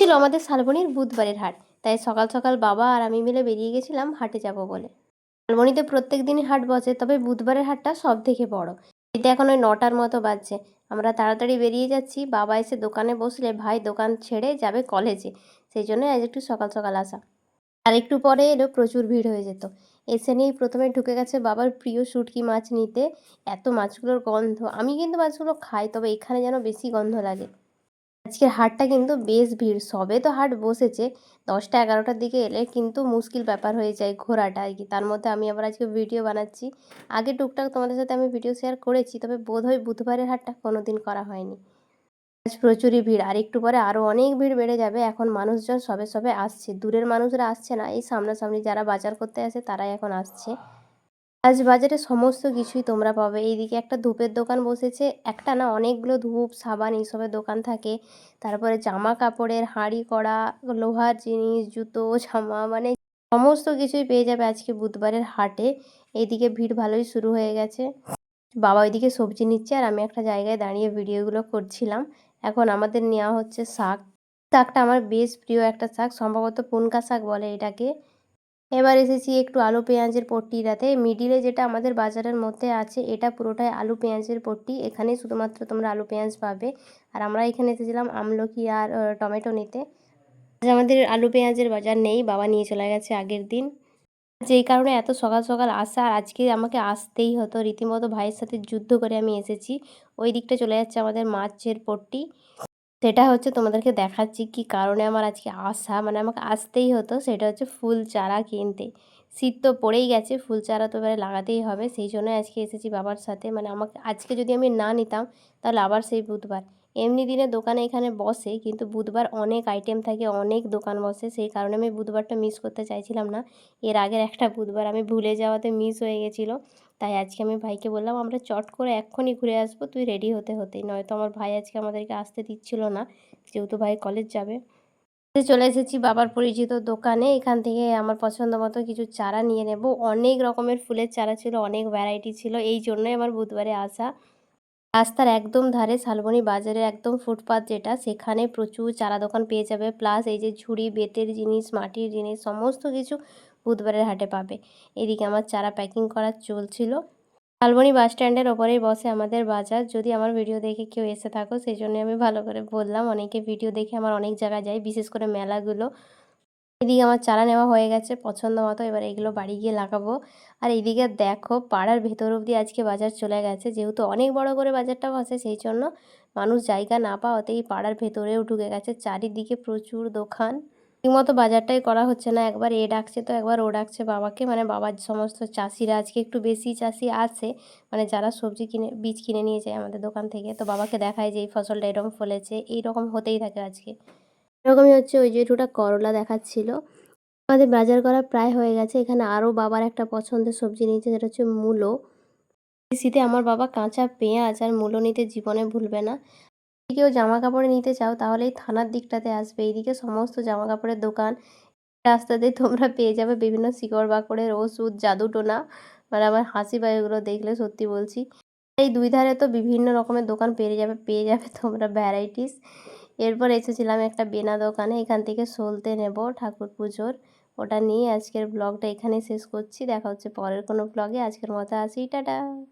ছিল আমাদের শালবনির বুধবারের হাট। তাই সকাল সকাল বাবা আর আমি মিলে বেরিয়ে গেছিলাম হাটে যাব বলে। শালবনিতে প্রত্যেক দিনই হাট বসে, তবে বুধবারের হাটটা সব থেকে বড়। এটা এখন ওই নটার মতো বাজছে। আমরা তাড়াতাড়ি বেরিয়ে যাচ্ছি। বাবা এসে দোকানে বসলে, ভাই, দোকান ছেড়ে যাবে কলেজে। সেই জন্য আজ একটু সকাল সকাল আসা। আর একটু পরে এলো প্রচুর ভিড় হয়ে যেত। এসে নিয়েই প্রথমে ঢুকে গেছে বাবার প্রিয় শুটকি মাছ নিতে। এত মাছগুলোর গন্ধ। আমি কিন্তু মাছগুলো খাই, তবে এখানে যেন বেশি গন্ধ লাগে। আজকের হাটটা কিন্তু বেশ ভিড়, সবে তো হাট বসেছে। দশটা এগারোটার দিকে এলে কিন্তু মুশকিল ব্যাপার হয়ে যায় ঘোরাটা আর কি। তার মধ্যে আমি আবার আজকে ভিডিও বানাচ্ছি। আগে টুকটাক তোমাদের সাথে আমি ভিডিও শেয়ার করেছি, তবে বোধহয় বুধবারের হাটটা কোনো দিন করা হয়নি। আজ প্রচুরই ভিড়, আর একটু পরে আরও অনেক ভিড় বেড়ে যাবে। এখন মানুষজন সবে সবে আসছে। দূরের মানুষরা আসছে না, এই সামনাসামনি যারা বাজার করতে আসে তারাই এখন আসছে। আজ বাজারে সমস্ত কিছুই তোমরা পাবে। এইদিকে একটা ধূপের দোকান বসেছে, একটা না অনেকগুলো ধূপ, সাবান এইসবের দোকান থাকে। তারপরে জামা কাপড়ের হাঁড়ি, কড়া, লোহার জিনিস, জুতো, জামা মানে সমস্ত কিছুই পেয়ে যাবে আজকে বুধবারের হাটে। এইদিকে ভিড় ভালোই শুরু হয়ে গেছে। বাবা ওইদিকে সবজি নিচ্ছে আর আমি একটা জায়গায় দাঁড়িয়ে ভিডিওগুলো করছিলাম। এখন আমাদের নেওয়া হচ্ছে শাক। শাকটা আমার বেশ প্রিয় একটা শাক, সম্ভবত পুনকা শাক বলে এটাকে। এবার এসেছি একটু আলু পেঁয়াজের পট্টিটাতে মিডিলে যেটা আমাদের বাজারের মধ্যে আছে, এটা পুরোটাই আলু পেঁয়াজের পট্টি। এখানে শুধুমাত্র তোমরা আলু পেঁয়াজ পাবে। আর আমরা এখানে এসেছিলাম আমলকি আর টমেটো নিতে। আমাদের আলু পেঁয়াজের বাজার নেই, বাবা নিয়ে চলে গেছে আগের দিন। যেই কারণে এত সকাল সকাল আসা, আর আজকে আমাকে আসতেই হতো। রীতিমতো ভাইয়ের সাথে যুদ্ধ করে আমি এসেছি। ওই দিকটা চলে যাচ্ছে আমাদের মাছের পট্টি। সেটা হচ্ছে তোমাদেরকে দেখাচ্ছি কি কারণে আমার আজকে আসা। মানে আমাকে আসতেই হতো, সেটা হচ্ছে ফুল চারা কিনতে। শীত তো পড়েই গেছে, ফুল চারা তো এবারে লাগাতেই হবে। সেই জন্য আজকে এসেছি বাবার সাথে। মানে আমাকে, আজকে যদি আমি না নিতাম, তাহলে আবার সেই বুধবার। এমনি দিনে দোকানে এখানে বসে, কিন্তু বুধবার অনেক আইটেম থাকে, অনেক দোকান বসে, সেই কারণে আমি বুধবারটা মিস করতে চাইছিলাম না। এর আগের একটা বুধবার আমি ভুলে যাওয়াতে মিস হয়ে গেছিল। তাই আজকে আমি ভাইকে বললাম, আমরা চট করে এক্ষুনি ঘুরে আসব, তুই রেডি হতে হতেই নয়তো আমার ভাই আজকে আমাদেরকে আসতে দিচ্ছিল না, যেহেতু ভাই কলেজ যাবে। চলে এসেছি বাবার পরিচিত দোকানে। এখান থেকে আমার পছন্দ মতো কিছু চারা নিয়ে নেব। অনেক রকমের ফুলের চারা ছিল, অনেক ভ্যারাইটি ছিল। এই জন্যই আমার বুধবারে আসা। রাস্তার একদম ধারে শালবনী বাজারের একদম ফুটপাত যেটা, সেখানে প্রচুর চারা দোকান পেয়ে যাবে প্লাস এই যে ঝুড়ি, বেতের জিনিস, মাটির জিনিস, সমস্ত কিছু বুধবারের হাটে পাবে। এদিকে আমার চারা প্যাকিং করা চলছিল। শালবনী বাস স্ট্যান্ডের ওপরেই বসে আমাদের বাজার। যদি আমার ভিডিও দেখে কেউ এসে থাকো সেই জন্য আমি ভালো করে বললাম। অনেকে ভিডিও দেখে আমার অনেক জায়গায় যায়, বিশেষ করে মেলাগুলো। এদিকে আমার চারা নেওয়া হয়ে গেছে, পছন্দ মতো। এবার এগুলো বাড়ি গিয়ে লাগাবো। আর এইদিকে দেখো, পাড়ার ভেতর অবধি আজকে বাজার চলে গেছে। যেহেতু অনেক বড় করে বাজারটা বসে সেই জন্য মানুষ জায়গা না পাওয়াতেই পাড়ার ভেতরেও ঢুকে গেছে। চারিদিকে প্রচুর দোকান। ঠিকমতো বাজারটাই করা হচ্ছে না। একবার এ ডাকছে তো একবার ও ডাকছে বাবাকে। মানে বাবার সমস্ত চাষিরা আজকে একটু বেশি চাষি আছে। মানে যারা সবজি কিনে, বীজ কিনে নিয়ে যায় আমাদের দোকান থেকে। তো বাবাকে দেখায় যে এই ফসলটা এরকম ফলেছে। এইরকম হতেই থাকে আজকে। এরকমই হচ্ছে ওই যে দুটা করলা দেখাচ্ছিল। আমাদের বাজার করা প্রায় হয়ে গেছে। এখানে আরও বাবার একটা পছন্দের সবজি নিয়েছে যেটা হচ্ছে মূলো। শীতে আমার বাবা কাঁচা পেঁয়াজ আর মূলো নিতে জীবনে ভুলবে না। কেউ জামা কাপড় নিতে চাও, তাহলে এই থানার দিকটাতে আসবে। এইদিকে সমস্ত জামা কাপড়ের দোকান। রাস্তাতে তোমরা পেয়ে যাবে বিভিন্ন শিকড় বাকড়ের ওষুধ, জাদুটোনা। মানে আমার হাসি পায় এগুলো দেখলে, সত্যি বলছি। এই দুই ধারে তো বিভিন্ন রকমের দোকান পেয়ে যাবে পেয়ে যাবে তোমরা ভ্যারাইটিস এরপর এসেছিলাম একটা বেনা দোকানে, এখান থেকে সলতে নেব ঠাকুর পুজোর। ওটা নিয়ে আজকের ব্লগটা এখানে শেষ করছি। দেখা হচ্ছে পরের কোনো ব্লগে। আজকের মতো আসি, টাটা।